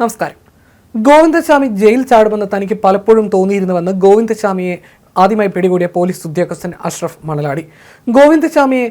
നമസ്കാരം. ഗോവിന്ദസ്വാമി ജയിൽ ചാടുമെന്ന് തനിക്ക് പലപ്പോഴും തോന്നിയിരുന്നുവെന്ന് ഗോവിന്ദസ്വാമിയെ ആദ്യമായി പിടികൂടിയ പോലീസ് ഉദ്യോഗസ്ഥൻ അഷ്റഫ് മണലാടി. ഗോവിന്ദസ്വാമിയെ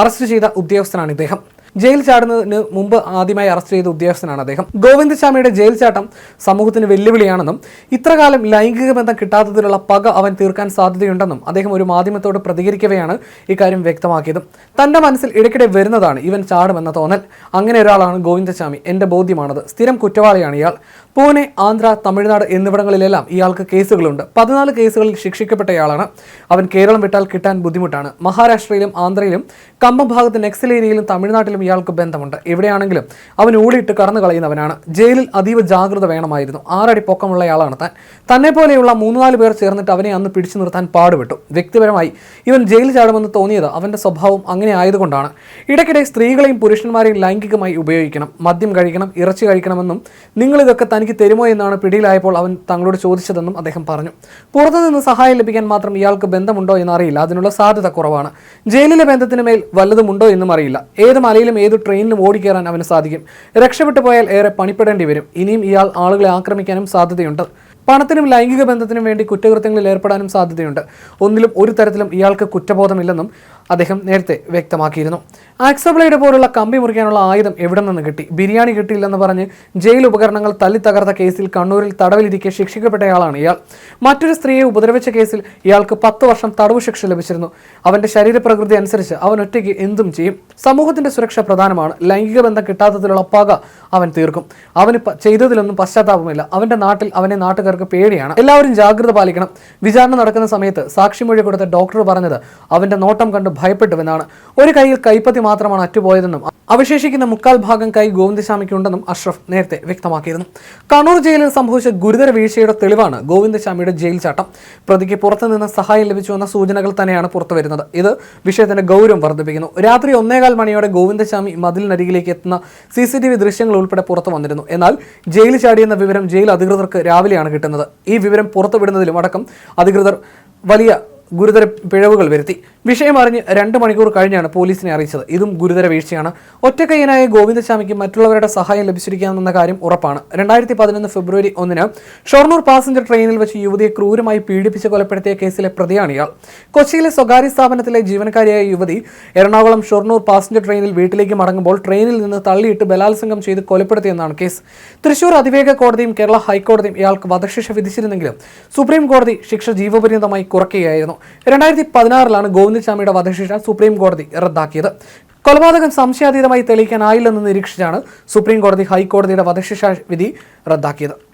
അറസ്റ്റ് ചെയ്ത ഉദ്യോഗസ്ഥനാണ് ഇദ്ദേഹം. ജയിൽ ചാടുന്നതിന് മുമ്പ് ആദ്യമായി അറസ്റ്റ് ചെയ്ത ഉദ്യോഗസ്ഥനാണ് അദ്ദേഹം. ഗോവിന്ദശാമിയുടെ ജയിൽ ചാട്ടം സമൂഹത്തിന് വെല്ലുവിളിയാണെന്നും ഇത്രകാലം ലൈംഗിക ബന്ധം കിട്ടാത്തതിലുള്ള പക അവൻ തീർക്കാൻ സാധ്യതയുണ്ടെന്നും അദ്ദേഹം ഒരു മാധ്യമത്തോട് പ്രതികരിക്കവെയാണ് ഇക്കാര്യം വ്യക്തമാക്കിയത്. തന്റെ മനസ്സിൽ ഇടയ്ക്കിടെ വരുന്നതാണ് ഇവൻ ചാടുമെന്ന തോന്നൽ. അങ്ങനെ ഒരാളാണ് ഗോവിന്ദശാമി എന്റെ ബോധ്യമാണത്. സ്ഥിരം കുറ്റവാളിയാണ് ഇയാൾ. പൂനെ ആന്ധ്ര തമിഴ്നാട് എന്നിവിടങ്ങളിലെല്ലാം ഇയാൾക്ക് കേസുകളുണ്ട്. പതിനാല് കേസുകളിൽ ശിക്ഷിക്കപ്പെട്ടയാളാണ്. അവൻ കേരളം വിട്ടാൽ കിട്ടാൻ ബുദ്ധിമുട്ടാണ്. മഹാരാഷ്ട്രയിലും ആന്ധ്രയിലും കമ്പം ഭാഗത്ത് നെക്സൽ ഏരിയയിലും തമിഴ്നാട്ടിലും ഇയാൾക്ക് ബന്ധമുണ്ട്. എവിടെയാണെങ്കിലും അവൻ ഊളിയിട്ട് കടന്നു കളയുന്നവനാണ്. ജയിലിൽ അതീവ ജാഗ്രത വേണമായിരുന്നു. ആറടി പൊക്കമുള്ളയാളാണ് താൻ. തന്നെ പോലെയുള്ള മൂന്ന് നാല് പേർ ചേർന്നിട്ട് അവനെ അന്ന് പിടിച്ചു നിർത്താൻ പാടുപെട്ടു. വ്യക്തിപരമായി ഇവൻ ജയിൽ ചാടുമെന്ന് തോന്നിയത് അവന്റെ സ്വഭാവം അങ്ങനെ ആയതുകൊണ്ടാണ്. ഇടയ്ക്കിടെ സ്ത്രീകളെയും പുരുഷന്മാരെയും ലൈംഗികമായി ഉപയോഗിക്കണം. മദ്യം കഴിക്കണം ഇറച്ചി കഴിക്കണമെന്നും നിങ്ങൾ ഇതൊക്കെ തനിക്ക് തരുമോ എന്നാണ് പിടിയിലായപ്പോൾ അവൻ തങ്ങളോട് ചോദിച്ചതെന്നും അദ്ദേഹം പറഞ്ഞു. പുറത്തുനിന്ന് സഹായം ലഭിക്കാൻ മാത്രം ഇയാൾക്ക് ബന്ധമുണ്ടോ എന്നറിയില്ല അതിനുള്ള സാധ്യത കുറവാണ്. ജയിലിലെ ബന്ധത്തിന് മേൽ വല്ലതുമുണ്ടോ എന്നും അറിയില്ല. ഏത് മലയിലും ഏത് ട്രെയിനിലും ഓടിക്കയറാൻ അവന് സാധിക്കും. രക്ഷപ്പെട്ടു പോയാൽ ഏറെ പണിപ്പെടേണ്ടി വരും. ഇനിയും ഇയാൾ ആളുകളെ ആക്രമിക്കാനും സാധ്യതയുണ്ട്. പണത്തിനും ലൈംഗിക ബന്ധത്തിനും വേണ്ടി കുറ്റകൃത്യങ്ങളിൽ ഏർപ്പെടാനും സാധ്യതയുണ്ട്. ഒന്നിലും ഒരു തരത്തിലും ഇയാൾക്ക് കുറ്റബോധമില്ലെന്നും അദ്ദേഹം നേരത്തെ വ്യക്തമാക്കിയിരുന്നു. ആക്സബ്ലൈഡ് പോലുള്ള കമ്പി മുറിക്കാനുള്ള ആയുധം എവിടെ നിന്ന് കിട്ടി? ബിരിയാണി കിട്ടിയില്ലെന്ന് പറഞ്ഞ് ജയിൽ ഉപകരണങ്ങൾ തല്ലി തകർത്ത കേസിൽ കണ്ണൂരിൽ തടവിലിരിക്കെ ശിക്ഷിക്കപ്പെട്ടയാളാണ് ഇയാൾ. മറ്റൊരു സ്ത്രീയെ ഉപദ്രവിച്ച കേസിൽ ഇയാൾക്ക് പത്ത് വർഷം തടവ് ശിക്ഷ ലഭിച്ചിരുന്നു. അവന്റെ ശരീരപ്രകൃതി അനുസരിച്ച് അവൻ ഒറ്റയ്ക്ക് എന്തും ചെയ്യും. സമൂഹത്തിന്റെ സുരക്ഷ പ്രധാനമാണ്. ലൈംഗിക ബന്ധം കിട്ടാത്തതിലുള്ള പക അവൻ തീർക്കും. അവന് ചെയ്തതിലൊന്നും പശ്ചാത്താപമില്ല. അവന്റെ നാട്ടിൽ അവനെ നാട്ടുകാർക്ക് പേടിയാണ്. എല്ലാവരും ജാഗ്രത പാലിക്കണം. വിചാരണ നടക്കുന്ന സമയത്ത് സാക്ഷിമൊഴി കൊടുത്ത ഡോക്ടർ പറഞ്ഞത് അവന്റെ നോട്ടം കണ്ട് ഭയപ്പെട്ടുവെന്നാണ്. ഒരു കൈയിൽ കൈപ്പത്തി മാത്രമാണ് അറ്റുപോയതെന്നും അവശേഷിക്കുന്ന മുക്കാൽ ഭാഗം കൈ ഗോവിന്ദശാമിക്കുണ്ടെന്നും അഷ്റഫ് നേരത്തെ വ്യക്തമാക്കിയിരുന്നു. കണ്ണൂർ ജയിലിൽ സംഭവിച്ച ഗുരുതര വീഴ്ചയുടെ തെളിവാണ് ഗോവിന്ദസ്വാമിയുടെ ജയിൽ ചാട്ടം. പ്രതിക്ക് പുറത്തുനിന്ന് സഹായം ലഭിച്ചുവെന്ന സൂചനകൾ തന്നെയാണ് പുറത്തുവരുന്നത്. ഇത് വിഷയത്തിന്റെ ഗൗരവം വർദ്ധിപ്പിക്കുന്നു. രാത്രി ഒന്നേകാൽ മണിയോടെ ഗോവിന്ദസ്വാമി മതിലിനരികിലേക്ക് എത്തുന്ന സി ദൃശ്യങ്ങൾ ഉൾപ്പെടെ പുറത്തു വന്നിരുന്നു. എന്നാൽ ജയിൽ ചാടിയെന്ന വിവരം ജയിൽ അധികൃതർക്ക് രാവിലെയാണ് കിട്ടുന്നത്. ഈ വിവരം പുറത്തുവിടുന്നതിലും അടക്കം അധികൃതർ വലിയ ഗുരുതര പിഴവുകൾ വരുത്തി. വിഷയം അറിഞ്ഞ് രണ്ട് മണിക്കൂർ കഴിഞ്ഞാണ് പോലീസിനെ അറിയിച്ചത്. ഇതും ഗുരുതര വീഴ്ചയാണ്. ഒറ്റക്കയ്യനായ ഗോവിന്ദസ്വാമിക്ക് മറ്റുള്ളവരുടെ സഹായം ലഭിച്ചിരിക്കാമെന്ന കാര്യം ഉറപ്പാണ്. രണ്ടായിരത്തി പതിനൊന്ന് ഫെബ്രുവരി ഒന്നിന് ഷൊർണൂർ പാസഞ്ചർ ട്രെയിനിൽ വെച്ച് യുവതിയെ ക്രൂരമായി പീഡിപ്പിച്ച് കൊലപ്പെടുത്തിയ കേസിലെ പ്രതിയാണ് ഇയാൾ. കൊച്ചിയിലെ സ്വകാര്യ സ്ഥാപനത്തിലെ ജീവനക്കാരിയായ യുവതി എറണാകുളം ഷൊർണൂർ പാസഞ്ചർ ട്രെയിനിൽ വീട്ടിലേക്ക് മടങ്ങുമ്പോൾ ട്രെയിനിൽ നിന്ന് തള്ളിയിട്ട് ബലാത്സംഗം ചെയ്ത് കൊലപ്പെടുത്തിയെന്നാണ് കേസ്. തൃശൂർ അതിവേഗ കോടതിയും കേരള ഹൈക്കോടതിയും ഇയാൾക്ക് വധശിക്ഷ വിധിച്ചിരുന്നെങ്കിലും സുപ്രീം കോടതി ശിക്ഷ ജീവപര്യന്തമായി കുറയ്ക്കുകയായിരുന്നു. രണ്ടായിരത്തി പതിനാറിലാണ് ഗോവിന്ദസ്വാമിയുടെ വധശിക്ഷ സുപ്രീം കോടതി റദ്ദാക്കിയത്. കൊലപാതകം സംശയാതീതമായി തെളിയിക്കാനായില്ലെന്ന് നിരീക്ഷിച്ചാണ് സുപ്രീം കോടതി ഹൈക്കോടതിയുടെ വധശിക്ഷ വിധി റദ്ദാക്കിയത്.